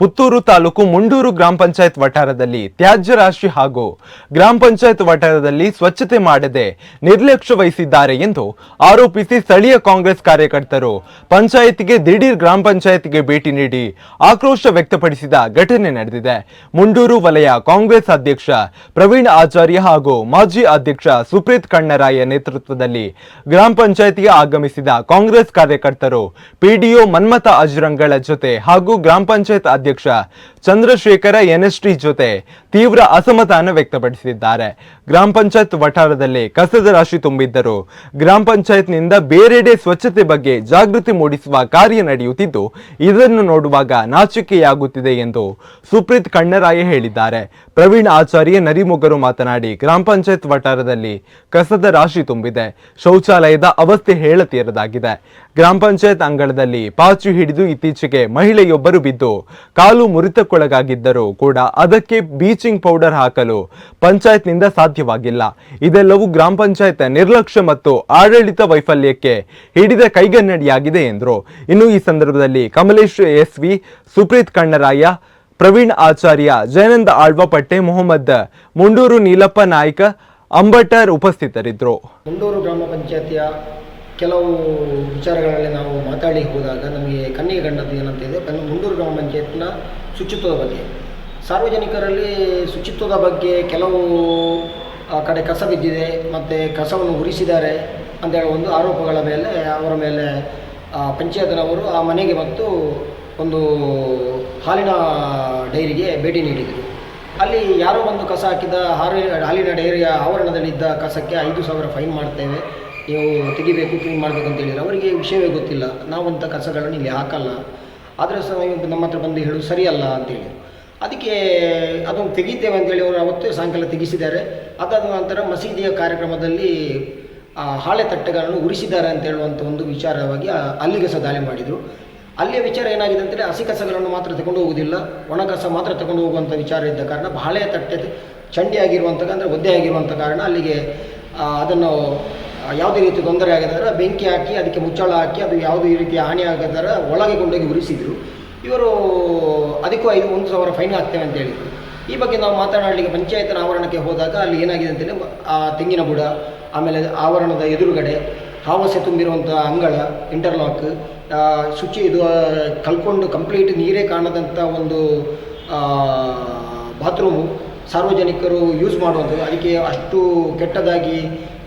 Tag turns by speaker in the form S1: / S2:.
S1: ಪುತ್ತೂರು ತಾಲೂಕು ಮುಂಡೂರು ಗ್ರಾಮ ಪಂಚಾಯತ್ ವಠಾರದಲ್ಲಿ ತ್ಯಾಜ್ಯ ರಾಶಿ ಹಾಗೂ ಗ್ರಾಮ ಪಂಚಾಯತ್ ವಠಾರದಲ್ಲಿ ಸ್ವಚ್ಛತೆ ಮಾಡದೆ ನಿರ್ಲಕ್ಷ್ಯ ವಹಿಸಿದ್ದಾರೆ ಎಂದು ಆರೋಪಿಸಿ ಸ್ಥಳೀಯ ಕಾಂಗ್ರೆಸ್ ಕಾರ್ಯಕರ್ತರು ಪಂಚಾಯತ್ಗೆ ದಿಢೀರ್ ಗ್ರಾಮ ಪಂಚಾಯತ್ಗೆ ಭೇಟಿ ನೀಡಿ ಆಕ್ರೋಶ ವ್ಯಕ್ತಪಡಿಸಿದ ಘಟನೆ ನಡೆದಿದೆ. ಮುಂಡೂರು ವಲಯ ಕಾಂಗ್ರೆಸ್ ಅಧ್ಯಕ್ಷ ಪ್ರವೀಣ್ ಆಚಾರ್ಯ ಹಾಗೂ ಮಾಜಿ ಅಧ್ಯಕ್ಷ ಸುಪ್ರೀತ್ ಕಣ್ಣರಾಯ ನೇತೃತ್ವದಲ್ಲಿ ಗ್ರಾಮ ಪಂಚಾಯತ್ಗೆ ಆಗಮಿಸಿದ ಕಾಂಗ್ರೆಸ್ ಕಾರ್ಯಕರ್ತರು ಪಿಡಿಒ ಮನ್ಮಥ ಅಜರಂಗಳ ಜೊತೆ ಹಾಗೂ ಗ್ರಾಮ ಪಂಚಾಯತ್ ಅಧ್ಯಕ್ಷ ಚಂದ್ರಶೇಖರ ಎನ್ಎಸ್ಟಿ ಜೊತೆ ತೀವ್ರ ಅಸಮಾಧಾನ ವ್ಯಕ್ತಪಡಿಸಿದ್ದಾರೆ. ಗ್ರಾಮ ಪಂಚಾಯತ್ ವಠಾರದಲ್ಲಿ ಕಸದ ರಾಶಿ ತುಂಬಿದ್ದರು ಗ್ರಾಮ ಪಂಚಾಯತ್ನಿಂದ ಬೇರೆಡೆ ಸ್ವಚ್ಛತೆ ಬಗ್ಗೆ ಜಾಗೃತಿ ಮೂಡಿಸುವ ಕಾರ್ಯ ನಡೆಯುತ್ತಿದ್ದು, ಇದನ್ನು ನೋಡುವಾಗ ನಾಚಿಕೆಯಾಗುತ್ತಿದೆ ಎಂದು ಸುಪ್ರೀತ್ ಕಣ್ಣರಾಯ ಹೇಳಿದ್ದಾರೆ. ಪ್ರವೀಣ್ ಆಚಾರ್ಯ ನರಿಮೊಗರು ಮಾತನಾಡಿ, ಗ್ರಾಮ ಪಂಚಾಯತ್ ವಠಾರದಲ್ಲಿ ಕಸದ ರಾಶಿ ತುಂಬಿದೆ. ಶೌಚಾಲಯದ ಅವಸ್ಥೆ ಹೇಳತೀರದಾಗಿದೆ. ಗ್ರಾಮ ಪಂಚಾಯತ್ ಅಂಗಳದಲ್ಲಿ ಪಾಚು ಹಿಡಿದು ಇತ್ತೀಚೆಗೆ ಮಹಿಳೆಯೊಬ್ಬರು ಬಿದ್ದು ಕಾಲು ಮುರಿತಕ್ಕೊಳಗಾಗಿದ್ದರೂ ಕೂಡ ಅದಕ್ಕೆ ಬೀಚಿಂಗ್ ಪೌಡರ್ ಹಾಕಲು ಪಂಚಾಯತ್ನಿಂದ ಸಾಧ್ಯವಾಗಿಲ್ಲ. ಇದೆಲ್ಲವೂ ಗ್ರಾಮ ಪಂಚಾಯತ್ ನಿರ್ಲಕ್ಷ್ಯ ಮತ್ತು ಆಡಳಿತ ವೈಫಲ್ಯಕ್ಕೆ ಹಿಡಿದ ಕೈಗನ್ನಡಿಯಾಗಿದೆ ಎಂದರು. ಇನ್ನು ಈ ಸಂದರ್ಭದಲ್ಲಿ ಕಮಲೇಶ್ ಎಸ್ವಿ, ಸುಪ್ರೀತ್ ಕಣ್ಣರಾಯ, ಪ್ರವೀಣ್ ಆಚಾರ್ಯ, ಜಯನಂದ ಆಳ್ವಪಟ್ಟೆ, ಮೊಹಮ್ಮದ್ ಮುಂಡೂರು ನೀಲಪ್ಪ ನಾಯ್ಕ ಅಂಬಟರ್ ಉಪಸ್ಥಿತರಿದ್ದರು.
S2: ಮುಂಡೂರು ಗ್ರಾಮ ಪಂಚಾಯತಿಯ ಕೆಲವು ವಿಚಾರಗಳಲ್ಲಿ ನಾವು ಮಾತಾಡಿ ಹೋದಾಗ ನಮಗೆ ಕಣ್ಣಿಗೆ ಕಂಡದ್ದು ಏನಂತ ಇದೆ ಕಣ್ಣು ಮುಂಡೂರು ಗ್ರಾಮ ಪಂಚಾಯತ್ನ ಶುಚಿತ್ವದ ಬಗ್ಗೆ. ಸಾರ್ವಜನಿಕರಲ್ಲಿ ಶುಚಿತ್ವದ ಬಗ್ಗೆ ಕೆಲವು ಕಡೆ ಕಸ ಬಿದ್ದಿದೆ, ಮತ್ತು ಕಸವನ್ನು ಉರಿಸಿದ್ದಾರೆ ಅಂತೇಳಿ ಒಂದು ಆರೋಪಗಳ ಮೇಲೆ, ಅವರ ಮೇಲೆ ಪಂಚಾಯತ್ನವರು ಆ ಮನೆಗೆ ಮತ್ತು ಒಂದು ಹಾಲಿನ ಡೈರಿಗೆ ಭೇಟಿ ನೀಡಿದರು. ಅಲ್ಲಿ ಯಾರೋ ಬಂದು ಕಸ ಹಾಕಿದ ಹಾಲಿನ ಡೈರಿಯ ಆವರಣದಲ್ಲಿದ್ದ ಕಸಕ್ಕೆ ಐದು ಸಾವಿರ ಫೈನ್ ಮಾಡ್ತೇವೆ ನೀವು ತೆಗಿಬೇಕು, ಕ್ಲೀನ್ ಮಾಡಬೇಕು ಅಂತ ಹೇಳಿದ್ರು ಅವರಿಗೆ ವಿಷಯವೇ ಗೊತ್ತಿಲ್ಲ. ನಾವಂಥ ಕಸಗಳನ್ನು ಇಲ್ಲಿ ಹಾಕಲ್ಲ. ಆದರೆ ಸಹ ನಮ್ಮ ಹತ್ರ ಬಂದು ಹೇಳೋದು ಸರಿಯಲ್ಲ ಅಂತೇಳಿ ಅದಕ್ಕೆ ಅದನ್ನು ತೆಗಿತೇವೆ ಅಂತೇಳಿ ಅವರು ಅವತ್ತೇ ಸಾಯಂಕಾಲ ತೆಗೆಸಿದ್ದಾರೆ. ಅದಾದ ನಂತರ ಮಸೀದಿಯ ಕಾರ್ಯಕ್ರಮದಲ್ಲಿ ಹಾಳೆ ತಟ್ಟೆಗಳನ್ನು ಉರಿಸಿದ್ದಾರೆ ಅಂತ ಹೇಳುವಂಥ ಒಂದು ವಿಚಾರವಾಗಿ ಅಲ್ಲಿಗೆ ಸಹ ದಾಳಿ ಮಾಡಿದರು. ಅಲ್ಲಿಯ ವಿಚಾರ ಏನಾಗಿದೆ ಅಂತೇಳಿ ಹಸಿ ಕಸಗಳನ್ನು ಮಾತ್ರ ತಗೊಂಡು ಹೋಗುವುದಿಲ್ಲ. ಒಣ ಕಸ ಮಾತ್ರ ತಗೊಂಡು ಹೋಗುವಂಥ ವಿಚಾರ ಇದ್ದ ಕಾರಣ ಹಾಳೆ ತಟ್ಟೆ ಚಂಡಿ ಆಗಿರುವಂಥ ಅಂದರೆ ಒದ್ದೆ ಆಗಿರುವಂಥ ಕಾರಣ ಅಲ್ಲಿಗೆ ಅದನ್ನು ಯಾವುದೇ ರೀತಿ ತೊಂದರೆ ಆಗದಾರ ಬೆಂಕಿ ಹಾಕಿ, ಅದಕ್ಕೆ ಮುಚ್ಚಳ ಹಾಕಿ, ಅದು ಯಾವುದೇ ರೀತಿಯ ಹಾನಿ ಆಗದಾರ ಒಳಗೆ ಕೊಂಡೋಗಿ ಉರಿಸಿದರು. ಇವರು ಅದಕ್ಕೂ ಐದು, ಒಂದು ಸಾವಿರ ಫೈನ್ ಹಾಕ್ತೇವೆ ಅಂತ ಹೇಳಿದರು. ಈ ಬಗ್ಗೆ ನಾವು ಮಾತನಾಡಲಿಕ್ಕೆ ಪಂಚಾಯತ್ನ ಆವರಣಕ್ಕೆ ಹೋದಾಗ ಅಲ್ಲಿ ಏನಾಗಿದೆ ಅಂತೇಳಿ, ಆ ತೆಂಗಿನ ಬುಡ, ಆಮೇಲೆ ಆವರಣದ ಎದುರುಗಡೆ ಹಾವಸೆ ತುಂಬಿರುವಂಥ ಅಂಗಳ ಇಂಟರ್ಲಾಕ್ ಶುಚಿ ಇದು ಕಲ್ಕೊಂಡು ಕಂಪ್ಲೀಟ್ ನೀರೇ ಕಾಣದಂಥ ಒಂದು ಬಾತ್ರೂಮು ಸಾರ್ವಜನಿಕರು ಯೂಸ್ ಮಾಡುವಂಥದ್ದು. ಅದಕ್ಕೆ ಅಷ್ಟು ಕೆಟ್ಟದಾಗಿ